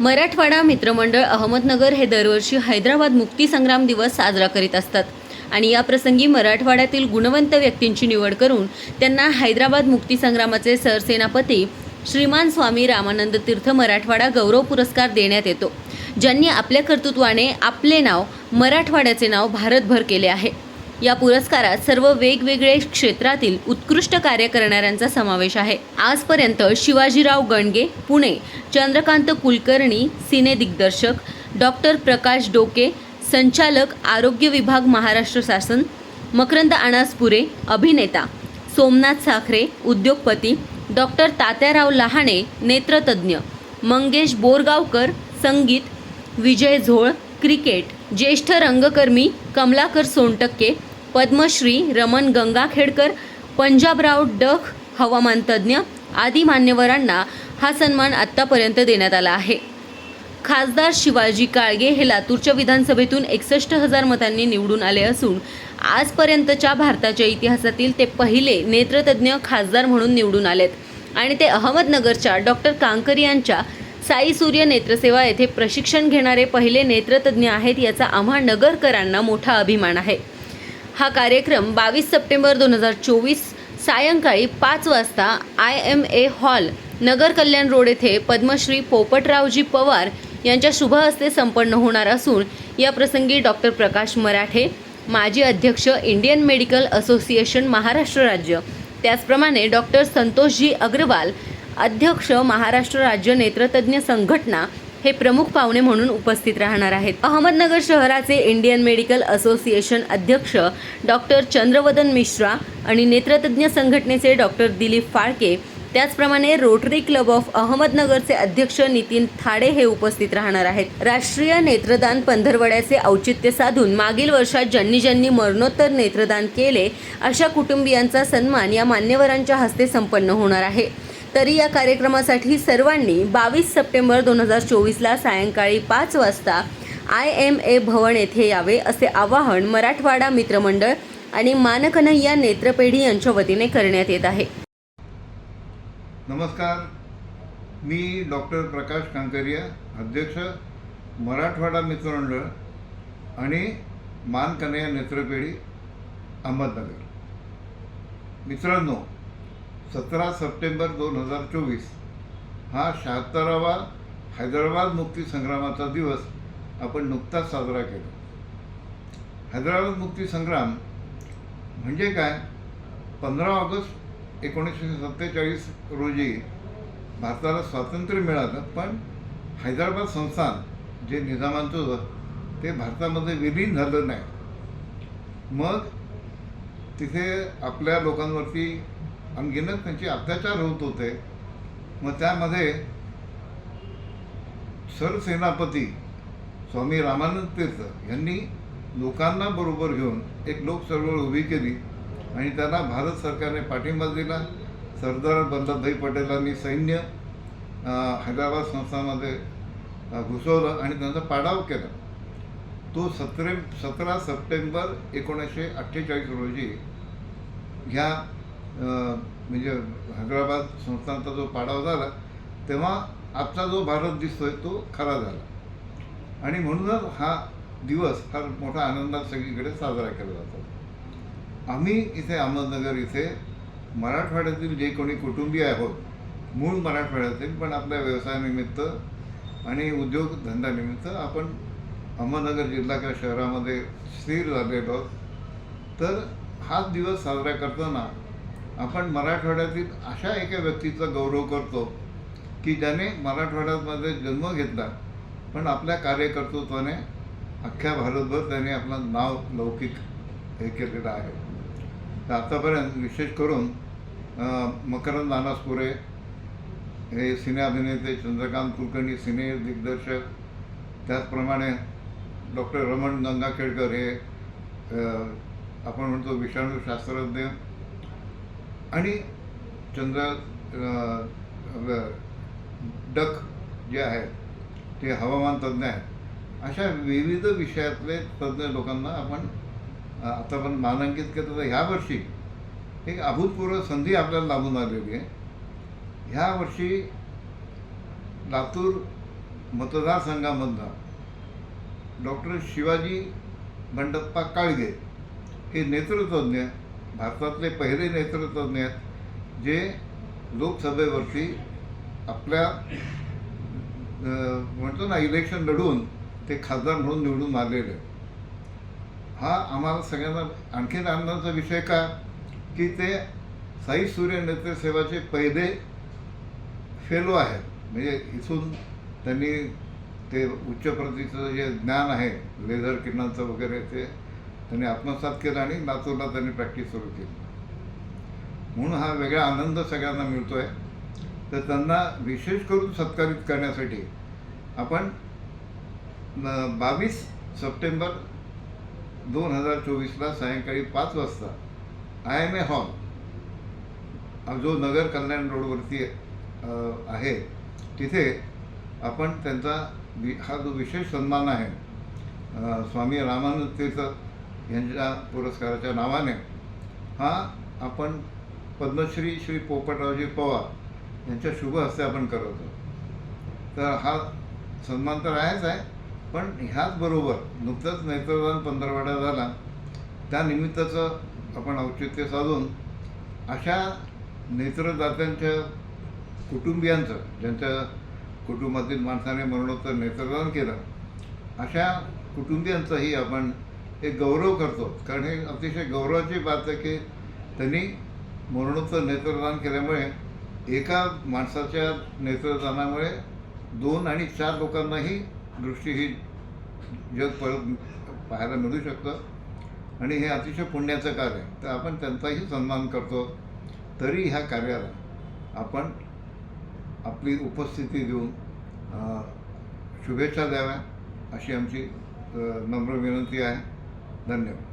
मराठवाडा मित्रमंडळ अहमदनगर हे दरवर्षी हैदराबाद मुक्तीसंग्राम दिवस साजरा करीत असतात. आणि या प्रसंगी मराठवाड्यातील गुणवंत व्यक्तींची निवड करून त्यांना हैदराबाद मुक्तीसंग्रामाचे सरसेनापती श्रीमान स्वामी रामानंद तीर्थ मराठवाडा गौरव पुरस्कार देण्यात येतो ज्यांनी आपल्या कर्तृत्वाने आपले नाव मराठवाड्याचे नाव भारतभर केले आहे. या पुरस्कारात सर्व वेगवेगळे क्षेत्रातील उत्कृष्ट कार्य करणाऱ्यांचा समावेश आहे. आजपर्यंत शिवाजीराव गणगे पुणे चंद्रकांत कुलकर्णी सिने दिग्दर्शक डॉक्टर प्रकाश डोके संचालक आरोग्य विभाग महाराष्ट्र शासन मकरंद अनासपुरे अभिनेता सोमनाथ साखरे उद्योगपती डॉक्टर तात्याराव लहाणे नेत्रतज्ञ मंगेश बोरगावकर संगीत विजय झोळ क्रिकेट ज्येष्ठ रंगकर्मी कमलाकर सोनटक्के पद्मश्री रमण गंगाखेडकर पंजाबराव डख हवामान तज्ज्ञ आदी मान्यवरांना हा सन्मान आत्तापर्यंत देण्यात आला आहे. खासदार शिवाजी काळगे हे लातूरच्या विधानसभेतून एकसष्ट हजार मतांनी निवडून आले असून आजपर्यंतच्या भारताच्या इतिहासातील ते पहिले नेत्रतज्ञ खासदार म्हणून निवडून आलेत. आणि ते अहमदनगरच्या डॉक्टर कांकर यांच्या साई सूर्य नेत्रसेवा येथे प्रशिक्षण घेणारे पहिले नेत्रतज्ञ आहेत याचा आम्हा नगरकरांना मोठा अभिमान आहे. हा कार्यक्रम बावीस सप्टेंबर दोन हजार चोवीस सायंकाळी पाच वाजता I M A hall Nagar Kalyan road येथे पद्मश्री पोपटरावजी पवार यांच्या शुभ हस्ते संपन्न होणार असून या प्रसंगी डॉक्टर प्रकाश मराठे माजी अध्यक्ष इंडियन मेडिकल असोसिएशन महाराष्ट्र राज्य त्याचप्रमाणे डॉक्टर संतोषजी अग्रवाल अध्यक्ष महाराष्ट्र राज्य नेत्रतज्ञ संघटना हे प्रमुख पाहुणे म्हणून उपस्थित राहणार आहेत. अहमदनगर शहराचे इंडियन मेडिकल असोसिएशन अध्यक्ष डॉक्टर चंद्रवदन मिश्रा आणि नेत्रतज्ञ संघटनेचे डॉक्टर दिलीप फाळके त्याचप्रमाणे रोटरी क्लब ऑफ अहमदनगरचे अध्यक्ष नितीन थाडे हे उपस्थित राहणार आहेत. राष्ट्रीय नेत्रदान पंधरवड्याचे औचित्य साधून मागील वर्षात ज्यांनी ज्यांनी मरणोत्तर नेत्रदान केले अशा कुटुंबियांचा सन्मान या मान्यवरांच्या हस्ते संपन्न होणार आहे. तरी या कार्यक्रमासाठी सर्वांनी बावीस सप्टेंबर दोन हजार चोवीसला सायंकाळी पाच वाजता आय एम ए भवन येथे यावे असे आवाहन मराठवाडा मित्रमंडळ आणि मानकनय्या नेत्रपेढी यांच्या वतीने करण्यात येत आहे. नमस्कार. मी डॉक्टर प्रकाश कांकरिया अध्यक्ष मराठवाडा मित्रमंडळ आणि मानकनय्या नेत्रपेढी अहमदनगर. मित्रांनो सतरा सप्टेंबर दोन हजार चोवीस हा शहात्तरावा हैदराबाद मुक्ती संग्रामाचा दिवस आपण नुकताच साजरा केला. हैदराबाद मुक्ती संग्राम म्हणजे काय? पंधरा ऑगस्ट एकोणीसशे सत्तेचाळीस रोजी भारताला स्वातंत्र्य मिळालं पण हैदराबाद संस्थान जे निजामांचं होतं ते भारतामध्ये विलीन झालं नाही. मग तिथे आपल्या लोकांवरती अनगिनत त्यांचे अत्याचार होत होते. मग त्यामध्ये सरसेनापती स्वामी रामानंद तीर्थ यांनी लोकांना बरोबर घेऊन एक लोकचळवळ उभी केली आणि त्यांना भारत सरकारने पाठिंबा दिला. सरदार वल्लभभाई पटेलांनी सैन्य हैदराबाद संस्थामध्ये घुसवलं आणि त्यांचा पाडाव केला. तो सतरे सतरा सप्टेंबर एकोणीसशे अठ्ठेचाळीस रोजी ह्या म्हणजे हैदराबाद संस्थानचा जो पाडाव झाला तेव्हा आजचा जो भारत दिसतोय तो खरा झाला. आणि म्हणूनच हा दिवस फार मोठा आनंदात सगळीकडे साजरा केला जातो. आम्ही इथे अहमदनगर इथे मराठवाड्यातील जे कोणी कुटुंबीय आहोत मूळ मराठवाड्यातील पण आपल्या व्यवसायानिमित्त आणि उद्योगधंद्यानिमित्त आपण अहमदनगर जिल्हा किंवा शहरामध्ये स्थिर झालेलो आहोत. तर हाच दिवस साजरा करताना आपण मराठवाड्यातील अशा एका व्यक्तीचा गौरव करतो की ज्याने मराठवाड्यामध्ये जन्म घेतला पण आपल्या कार्यकर्तृत्वाने अख्ख्या भारतभर त्याने आपलं नाव लौकिक हे केलेलं आहे. तर आतापर्यंत विशेष करून मकरंद नानासपुरे हे सिने अभिनेते चंद्रकांत कुलकर्णी सिने दिग्दर्शक त्याचप्रमाणे डॉक्टर रमण गंगाखेडकर हे आपण म्हणतो विषाणू शास्त्रज्ञ आणि चंद्र डक जे आहेत ते हवामान तज्ज्ञ आहेत. अशा विविध विषयातले तज्ज्ञ लोकांना आपण आता आपण मानांकित केलं तर ह्या वर्षी एक अभूतपूर्व संधी आपल्याला लाभून आलेली आहे. ह्या वर्षी लातूर मतदारसंघामधनं डॉक्टर शिवाजी बंडप्पा काळगे हे नेतृत्वज्ञ भारतातले पहिले नेतृत्वज्ञ आहेत जे लोकसभेवरती आपल्या म्हणतो ना इलेक्शन लढून ते खासदार म्हणून निवडून आलेले. हा आम्हाला सगळ्यांना आणखीन आनंदाचा विषय का? की ते साई सूर्य नेत्र सेवाचे पहिले फेलो आहेत. म्हणजे इथून त्यांनी ते उच्च प्रतीचं जे ज्ञान आहे लेझर किरणांचं वगैरे ते त्यांनी आत्मसात केलं आणि लातूरला त्यांनी प्रॅक्टिस सुरू केली. म्हणून हा वेगळा आनंद सगळ्यांना मिळतो आहे तर त्यांना विशेष करून सत्कारित करण्यासाठी आपण बावीस सप्टेंबर दोन हजार चोवीसला सायंकाळी पाच वाजता आय एम ए हॉल जो नगर कल्याण रोडवरती आहे तिथे आपण त्यांचा वि हा जो विशेष सन्मान आहे स्वामी रामानंद तीर्थ यांच्या पुरस्काराच्या नावाने हा आपण पद्मश्री श्री पोपटरावजी पवार यांच्या शुभ हस्ते आपण करतो तर हा सन्मान तर आहेच आहे पण ह्याचबरोबर नुकतंच नेत्रदान पंधरवाडा झाला. त्यानिमित्ताचं आपण औचित्य साधून अशा नेत्रदात्यांच्या कुटुंबियांचं ज्यांच्या कुटुंबातील माणसाने मरणोत्तर नेत्रदान केलं अशा कुटुंबियांचंही आपण हे गौरव करतो. कारण हे अतिशय गौरवाची बात आहे की त्यांनी मरणोत्तर नेत्रदान केल्यामुळे एका माणसाच्या नेत्रदानामुळे दोन आणि चार लोकांनाही दृष्टी ही जग परत पाहायला मिळू शकतं. आणि हे अतिशय पुण्याचं कार्य आहे. तर आपण त्यांचाही सन्मान करतो. तरी ह्या कार्याला आपण आपली उपस्थिती देऊन शुभेच्छा द्याव्या अशी आमची नम्र विनंती आहे. धन्यवाद